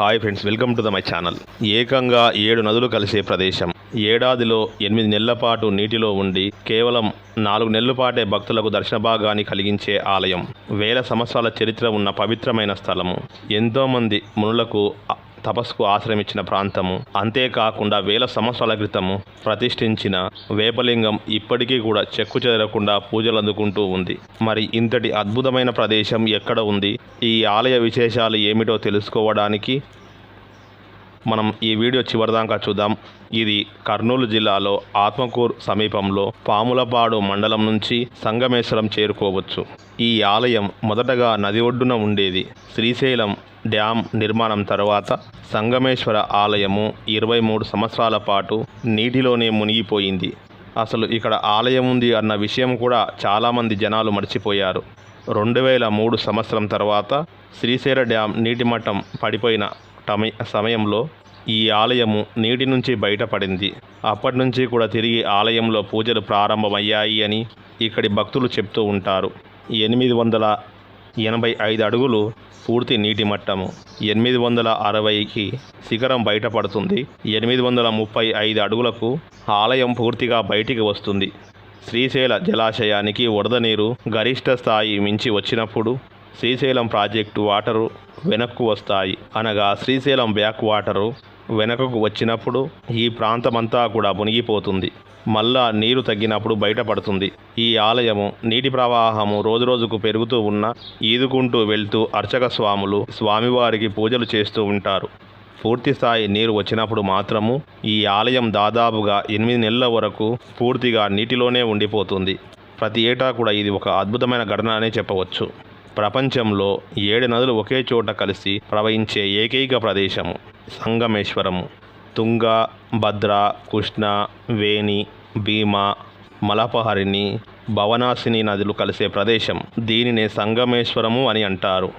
Hi friends welcome to the my channel ఏకంగా ఏడు నదులు కలిసే ప్రదేశం. ఏడాదిలో ఎనిమిది నెలల పాటు నీటిలో ఉండి కేవలం నాలుగు నెలల పాటే భక్తులకు దర్శన భాగాన్ని కలిగించే ఆలయం. వేల సంవత్సరాల చరిత్ర ఉన్న పవిత్రమైన స్థలము. ఎంతోమంది మునులకు తపస్సుకు ఆశ్రమించిన ప్రాంతము. అంతేకాకుండా వేల సంవత్సరాల క్రితము ప్రతిష్ఠించిన వేపలింగం ఇప్పటికీ కూడా చెక్కు చెదరకుండా పూజలు అందుకుంటూ ఉంది. మరి ఇంతటి అద్భుతమైన ప్రదేశం ఎక్కడ ఉంది? ఈ ఆలయ విశేషాలు ఏమిటో తెలుసుకోవడానికి మనం ఈ వీడియో చివరిదాకా చూద్దాం. ఇది కర్నూలు జిల్లాలో ఆత్మకూరు సమీపంలో పాములపాడు మండలం నుంచి సంగమేశ్వరం చేరుకోవచ్చు. ఈ ఆలయం మొదటగా నది ఒడ్డున ఉండేది. శ్రీశైలం డ్యాం నిర్మాణం తర్వాత సంగమేశ్వర ఆలయము ఇరవై మూడు సంవత్సరాల పాటు నీటిలోనే మునిగిపోయింది. అసలు ఇక్కడ ఆలయం ఉంది అన్న విషయం కూడా చాలామంది జనాలు మర్చిపోయారు. రెండు వేల మూడు సంవత్సరం తర్వాత శ్రీశైల డ్యాం నీటి మట్టం పడిపోయిన సమయంలో ఈ ఆలయము నీటి నుంచి బయటపడింది. అప్పటి నుంచి కూడా తిరిగి ఆలయంలో పూజలు ప్రారంభమయ్యాయి అని ఇక్కడి భక్తులు చెప్తూ ఉంటారు. ఎనిమిది వందల ఎనభై ఐదు అడుగులు పూర్తి నీటి మట్టము. ఎనిమిది వందల అరవైకి శిఖరం బయటపడుతుంది. ఎనిమిది వందల ముప్పై ఐదు అడుగులకు ఆలయం పూర్తిగా బయటికి వస్తుంది. శ్రీశైల జలాశయానికి వరద నీరు గరిష్ట స్థాయి మించి వచ్చినప్పుడు శ్రీశైలం ప్రాజెక్టు వాటరు వెనక్కు వస్తాయి. అనగా శ్రీశైలం బ్యాక్ వాటరు వెనకకు వచ్చినప్పుడు ఈ ప్రాంతమంతా కూడా మునిగిపోతుంది. మళ్ళా నీరు తగ్గినప్పుడు బయటపడుతుంది. ఈ ఆలయము నీటి ప్రవాహము రోజురోజుకు పెరుగుతూ ఉన్న ఈదుకుంటూ వెళ్తూ అర్చక స్వాములు స్వామివారికి పూజలు చేస్తూ ఉంటారు. పూర్తి స్థాయి నీరు వచ్చినప్పుడు మాత్రము ఈ ఆలయం దాదాపుగా ఎనిమిది నెలల వరకు పూర్తిగా నీటిలోనే ఉండిపోతుంది. ప్రతి ఏటా కూడా ఇది ఒక అద్భుతమైన ఘటన అనే చెప్పవచ్చు. ప్రపంచంలో ఏడు నదులు ఒకే చోట కలిసి ప్రవహించే ఏకైక ప్రదేశము సంగమేశ్వరము. తుంగ భద్ర కృష్ణ వేణి భీమా మలపహరిణి భవనాసిని నదులు కలిసే ప్రదేశం. దీనినే సంగమేశ్వరము అని అంటారు.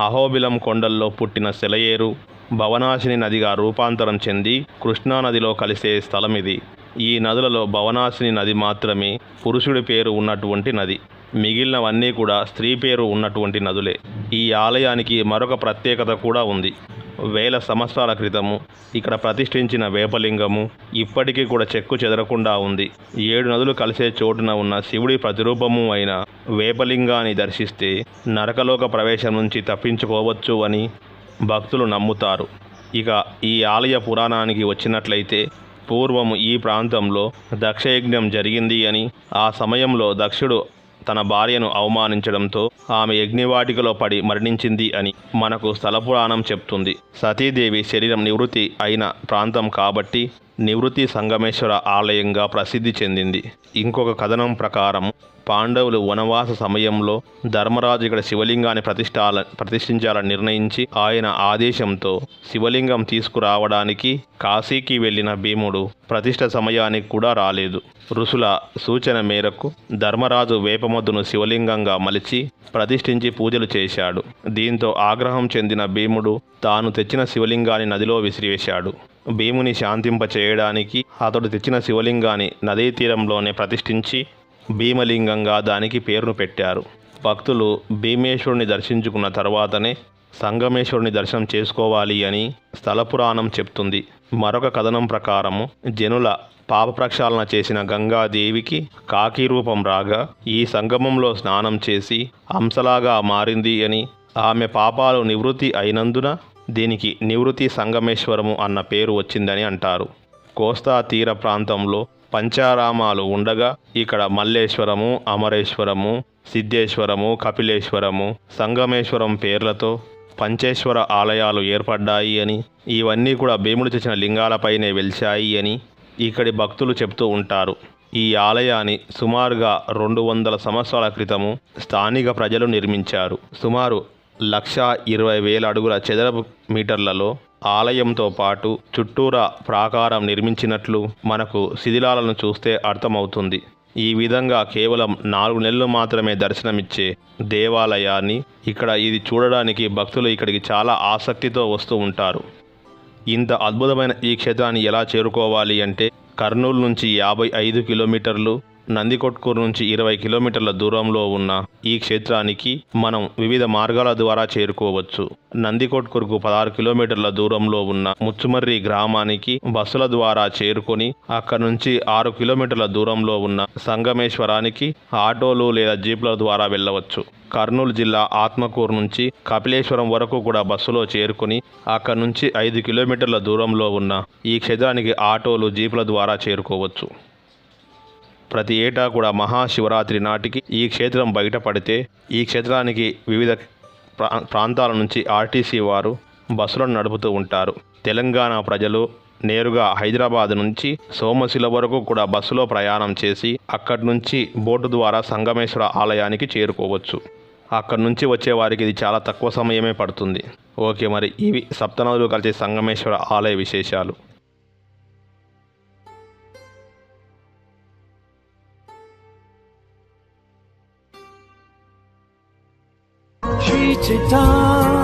అహోబిలం కొండల్లో పుట్టిన సెలయేరు భవనాశిని నదిగా రూపాంతరం చెంది కృష్ణా నదిలో కలిసే స్థలం ఇది ఈ నదులలో భవనాశిని నది మాత్రమే పురుషుడి పేరు ఉన్నటువంటి నది. మిగిలినవన్నీ కూడా స్త్రీ పేరు ఉన్నటువంటి నదులే. ఈ ఆలయానికి మరొక ప్రత్యేకత కూడా ఉంది. వేల సంవత్సరాల క్రితము ఇక్కడ ప్రతిష్ఠించిన వేపలింగము ఇప్పటికీ కూడా చెక్కు చెదరకుండా ఉంది. ఏడు నదులు కలిసే చోటున ఉన్న శివుడి ప్రతిరూపము అయిన వేపలింగాన్ని దర్శిస్తే నరకలోక ప్రవేశం నుంచి తప్పించుకోవచ్చు అని భక్తులు నమ్ముతారు. ఇక ఈ ఆలయ పురాణానికి వచ్చినట్లయితే పూర్వము ఈ ప్రాంతంలో దక్షయజ్ఞం జరిగింది అని ఆ సమయంలో దక్షుడు తన భార్యను అవమానించడంతో ఆమె యజ్ఞవాటికలో పడి మరణించింది అని మనకు స్థల పురాణం చెప్తుంది. సతీదేవి శరీరం నివృత్తి అయిన ప్రాంతం కాబట్టి నివృత్తి సంగమేశ్వర ఆలయంగా ప్రసిద్ధి చెందింది. ఇంకొక కథనం ప్రకారం పాండవులు వనవాస సమయంలో ధర్మరాజు ఇక్కడ శివలింగాన్ని ప్రతిష్టాల ప్రతిష్ఠించాలని నిర్ణయించి ఆయన ఆదేశంతో శివలింగం తీసుకురావడానికి కాశీకి వెళ్ళిన భీముడు ప్రతిష్ట సమయానికి కూడా రాలేదు. ఋషుల సూచన మేరకు ధర్మరాజు వేపమద్దును శివలింగంగా మలిచి ప్రతిష్ఠించి పూజలు చేశాడు. దీంతో ఆగ్రహం చెందిన భీముడు తాను తెచ్చిన శివలింగాన్ని నదిలో విసిరివేశాడు. భీముని శాంతింప చేయడానికి అతడు తెచ్చిన శివలింగాన్ని నదీ తీరంలోనే ప్రతిష్ఠించి భీమలింగంగా దానికి పేరును పెట్టారు. భక్తులు భీమేశ్వరుని దర్శించుకున్న తర్వాతనే సంగమేశ్వరుని దర్శనం చేసుకోవాలి అని స్థల పురాణం చెప్తుంది. మరొక కథనం ప్రకారము జనుల పాప ప్రక్షాళన చేసిన గంగాదేవికి కాకి రూపం రాగా ఈ సంగమంలో స్నానం చేసి హంసలాగా మారింది అని ఆమె పాపాలు నివృత్తి అయినందున దీనికి నివృత్తి సంగమేశ్వరము అన్న పేరు వచ్చిందని అంటారు. కోస్తా తీర ప్రాంతంలో పంచారామాలు ఉండగా ఇక్కడ మల్లేశ్వరము అమరేశ్వరము సిద్ధేశ్వరము కపిలేశ్వరము సంగమేశ్వరం పేర్లతో పంచేశ్వర ఆలయాలు ఏర్పడ్డాయి అని ఇవన్నీ కూడా భీముడు తెచ్చిన లింగాలపైనే వెలిశాయి అని ఇక్కడి భక్తులు చెప్తూ ఉంటారు. ఈ ఆలయాన్ని సుమారుగా రెండు వందల సంవత్సరాల క్రితము స్థానిక ప్రజలు నిర్మించారు. సుమారు లక్ష ఇరవై వేల అడుగుల చదరపు మీటర్లలో ఆలయంతో పాటు చుట్టూరా ప్రాకారం నిర్మించినట్లు మనకు శిథిలాలను చూస్తే అర్థమవుతుంది. ఈ విధంగా కేవలం నాలుగు నెలలు మాత్రమే దర్శనమిచ్చే దేవాలయాన్ని ఇక్కడ ఇది చూడడానికి భక్తులు ఇక్కడికి చాలా ఆసక్తితో వస్తూ ఉంటారు. ఇంత అద్భుతమైన ఈ క్షేత్రాన్ని ఎలా చేరుకోవాలి అంటే కర్నూలు నుంచి యాభై ఐదు కిలోమీటర్లు నందికొట్కూరు నుంచి ఇరవై కిలోమీటర్ల దూరంలో ఉన్న ఈ క్షేత్రానికి మనం వివిధ మార్గాల ద్వారా చేరుకోవచ్చు. నందికొట్కూరుకు పదహారు కిలోమీటర్ల దూరంలో ఉన్న ముచ్చుమర్రి గ్రామానికి బస్సుల ద్వారా చేరుకొని అక్కడ నుంచి ఆరు కిలోమీటర్ల దూరంలో ఉన్న సంగమేశ్వరానికి ఆటోలు లేదా జీపుల ద్వారా వెళ్ళవచ్చు. కర్నూలు జిల్లా ఆత్మకూరు నుంచి కపిలేశ్వరం వరకు కూడా బస్సులో చేరుకుని అక్కడ నుంచి ఐదు కిలోమీటర్ల దూరంలో ఉన్న ఈ క్షేత్రానికి ఆటోలు జీపుల ద్వారా చేరుకోవచ్చు. ప్రతి ఏటా కూడా మహాశివరాత్రి నాటికి ఈ క్షేత్రం బయటపడితే ఈ క్షేత్రానికి వివిధ ప్రా ప్రాంతాల నుంచి ఆర్టీసీ వారు బస్సులను నడుపుతూ ఉంటారు. తెలంగాణ ప్రజలు నేరుగా హైదరాబాద్ నుంచి సోమశిల వరకు కూడా బస్సులో ప్రయాణం చేసి అక్కడి నుంచి బోటు ద్వారా సంగమేశ్వర ఆలయానికి చేరుకోవచ్చు. అక్కడి నుంచి వచ్చే వారికి ఇది చాలా తక్కువ సమయమే పడుతుంది. ఓకే మరి ఇవి సప్తనదులు కలిసే సంగమేశ్వర ఆలయ విశేషాలు. 一直到。